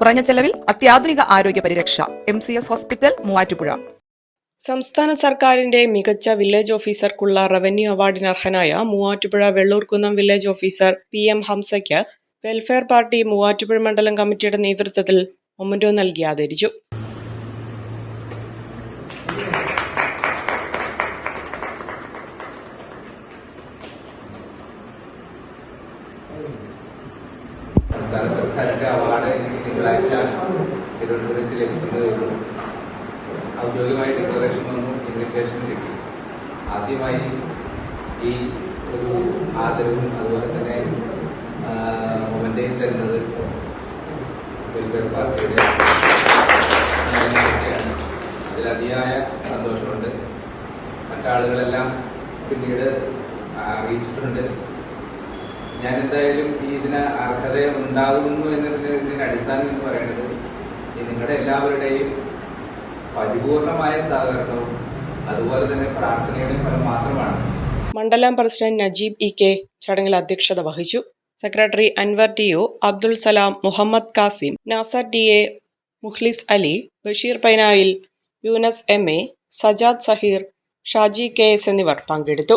കുറഞ്ഞ ചെലവിൽ അത്യാധുനിക ആരോഗ്യ പരിരക്ഷ. M C S hospital Muvattupuzha. സംസ്ഥാന സർക്കാരിന്റെ മികച്ച വില്ലേജ് ഓഫീസർക്കുള്ള റവന്യൂ അവാർഡിന് അർഹനായ Muvattupuzha Vellurkunnam village officer P M ഹംസയ്ക്ക് welfare party Muvattupuzha മണ്ഡലം കമ്മിറ്റിയുടെ നേതൃത്വത്തിൽ മൊമന്റോ നൽകി ആദരിച്ചു. സംസ്ഥാന സർക്കാരിന്റെ അവാർഡ് തിങ്കളാഴ്ച തിരുവനന്തപുരം വെച്ച് ലഭിക്കുന്നതേ ഉള്ളൂ ഔദ്യോഗികമായി ഡിക്ലറേഷൻ വന്നു ഇൻവിറ്റേഷൻ കിട്ടി ആദ്യമായി ഈ ഒരു ആദരവും അതുപോലെ തന്നെ മൊമെന്റേയും തരുന്നത് വെൽഫെയർ പാർട്ടിയുടെ അതിലതിയായ സന്തോഷമുണ്ട്. മറ്റാളുകളെല്ലാം പിന്നീട് അറിയിച്ചിട്ടുണ്ട്. ഞാൻ എന്തായാലും ഈ ഇതിന് അർഹത ഉണ്ടാകുന്നു എന്നതിന്റെ അടിസ്ഥാനം എന്ന് പറയുന്നത് നിങ്ങളുടെ എല്ലാവരുടെയും പരിപൂർണമായ സഹകരണവും അതുപോലെ തന്നെ പ്രാർത്ഥനയുടെയും ഫലം മാത്രമാണ്. മണ്ഡലം പ്രസിഡന്റ് നജീബ് ഇ കെ ചടങ്ങിൽ അധ്യക്ഷത വഹിച്ചു. Secretary Anwar T O Abdul Salam Muhammad Kasim Nasar T A Mukhlis Ali Basheer Painayil Yunus M A Sajad Saheer Shaji K S എന്നിവർ പങ്കെടുത്തു.